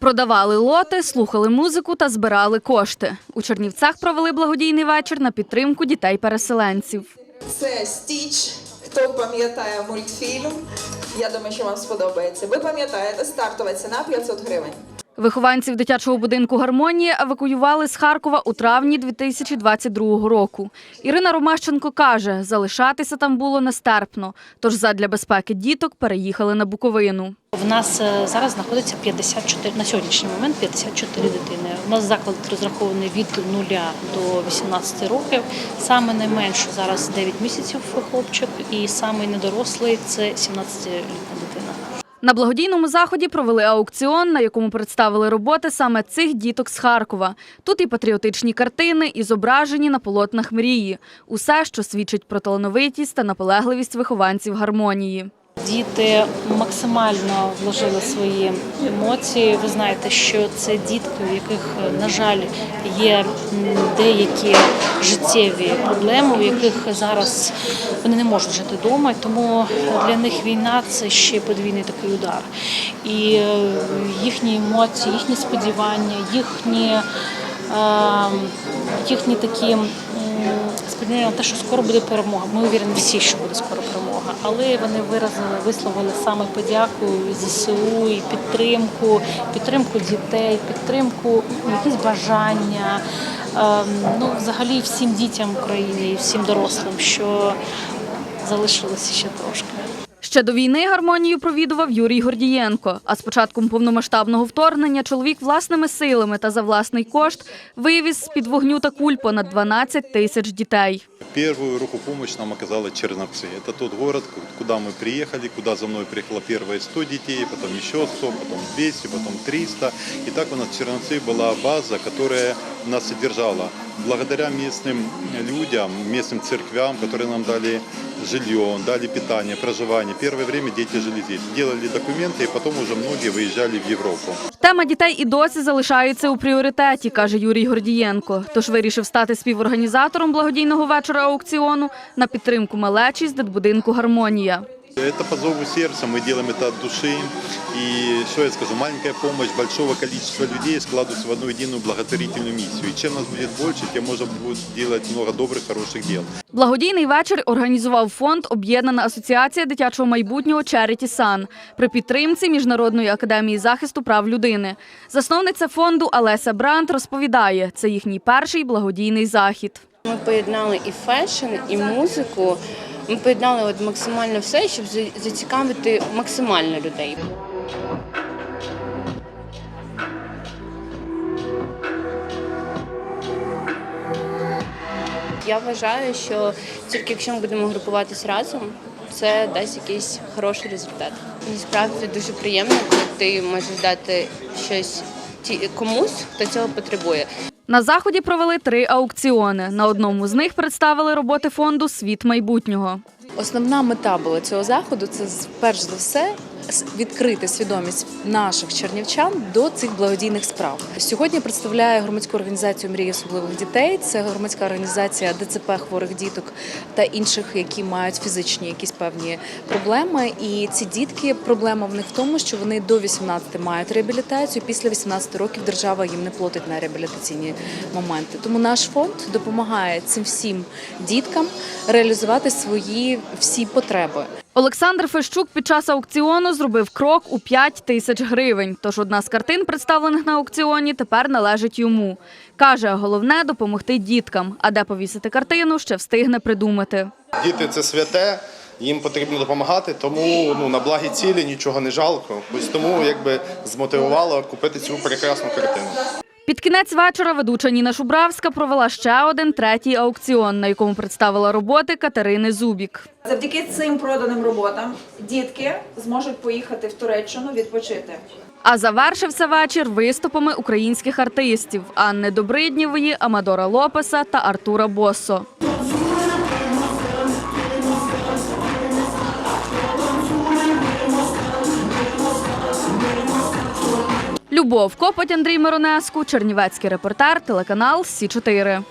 Продавали лоти, слухали музику та збирали кошти. У Чернівцях провели благодійний вечір на підтримку дітей-переселенців. Це Стіч. Хто пам'ятає мультфільм? Я думаю, що вам сподобається. Ви пам'ятаєте, стартова ціна 500 гривень. Вихованців дитячого будинку Гармонія евакуювали з Харкова у травні 2022 року. Ірина Ромащенко каже, залишатися там було нестерпно, тож задля безпеки діток переїхали на Буковину. В нас е, зараз знаходиться 54, на сьогоднішній момент 54 дитини. У нас заклад розрахований від 0 до 18 років. Саме найменше зараз 9 місяців хлопчик, і самий недорослий це 17-літня дитина. На благодійному заході провели аукціон, на якому представили роботи саме цих діток з Харкова. Тут і патріотичні картини, і зображені на полотнах мрії. Усе, що свідчить про талановитість та наполегливість вихованців гармонії. Діти максимально вложили свої емоції. Ви знаєте, що це дітки, у яких, на жаль, є деякі життєві проблеми, у яких зараз вони не можуть жити вдома, тому для них війна це ще подвійний такий удар. І е, їхні емоції, їхні сподівання, їхні, е, їхні такі. Сподівання на те, що скоро буде перемога. Ми увірені всі, що буде скоро перемога. Але вони виразили, висловили саме подяку і ЗСУ і підтримку, підтримку дітей, підтримку якісь бажання. ем, Ну, взагалі всім дітям України і всім дорослим, що залишилося ще трошки. Ще до війни гармонію провідував Юрій Гордієнко. А з початком повномасштабного вторгнення чоловік власними силами та за власний кошт вивіз з-під вогню та куль понад 12 тисяч дітей. Первую руку помощь нам оказала Черновцы. Это тот город, ку- куда мы приехали, куда за мной приехало первые 100 детей, потом еще 100, потом 200, потом 300. И так у нас в Черновцы была база, которая нас содержала. Благодаря местным людям, местным церквям, которые нам дали жилье, дали питание, проживание. Первое время дети жили здесь. Делали документы, и потом уже многие выезжали в Европу. Тема дітей і досі залишається у пріоритеті, каже Юрій Гордієнко. Тож вирішив стати співорганізатором благодійного вечора аукціону на підтримку малечі з дитбудинку Гармонія. Это по зову сердца, мы делаем это от души. И что я скажу, маленькая помощь большого количества людей складывается в одну единую благотворительную миссию. И чем нас будет больше, тем можно будет делать много добрых, хороших дел. Благодійний вечір організував фонд Об'єднана асоціація дитячого майбутнього Charity Sun при підтримці Міжнародної академії захисту прав людини. Засновниця фонду Алеся Брант розповідає, це їхній перший благодійний захід. Ми поєднали і фешн, і музику. Ми поєднали от максимально все, щоб зацікавити максимально людей. Я вважаю, що тільки якщо ми будемо групуватись разом, це дасть якийсь хороший результат. Насправді дуже приємно, коли ти можеш дати щось комусь, хто цього потребує. На заході провели три аукціони. На одному з них представили роботи фонду Світ майбутнього. Основна мета була цього заходу це перш за все відкрити свідомість наших чернівчан до цих благодійних справ. Сьогодні я представляю громадську організацію Мрії особливих дітей. Це громадська організація ДЦП хворих діток та інших, які мають фізичні якісь певні проблеми. І ці дітки проблема в них в тому, що вони до 18 мають реабілітацію. Після 18 років держава їм не платить на реабілітаційні моменти. Тому наш фонд допомагає цим всім діткам реалізувати свої всі потреби. Олександр Фещук під час аукціону зробив крок у 5 тисяч гривень. Тож одна з картин, представлених на аукціоні, тепер належить йому. Каже, головне допомогти діткам, а де повісити картину, ще встигне придумати. Діти це святе, їм потрібно допомагати, тому ну на благі цілі нічого не жалко. Ось тому якби змотивувало купити цю прекрасну картину. Під кінець вечора ведуча Ніна Шубравська провела ще один третій аукціон, на якому представила роботи Катерини Зубік. Завдяки цим проданим роботам дітки зможуть поїхати в Туреччину відпочити. А завершився вечір виступами українських артистів Анни Добриднєвої, Амадора Лопеса та Артура Боссо. Любов Копоть, Андрій Миронеску, Чернівецький репортер, телеканал Сі 4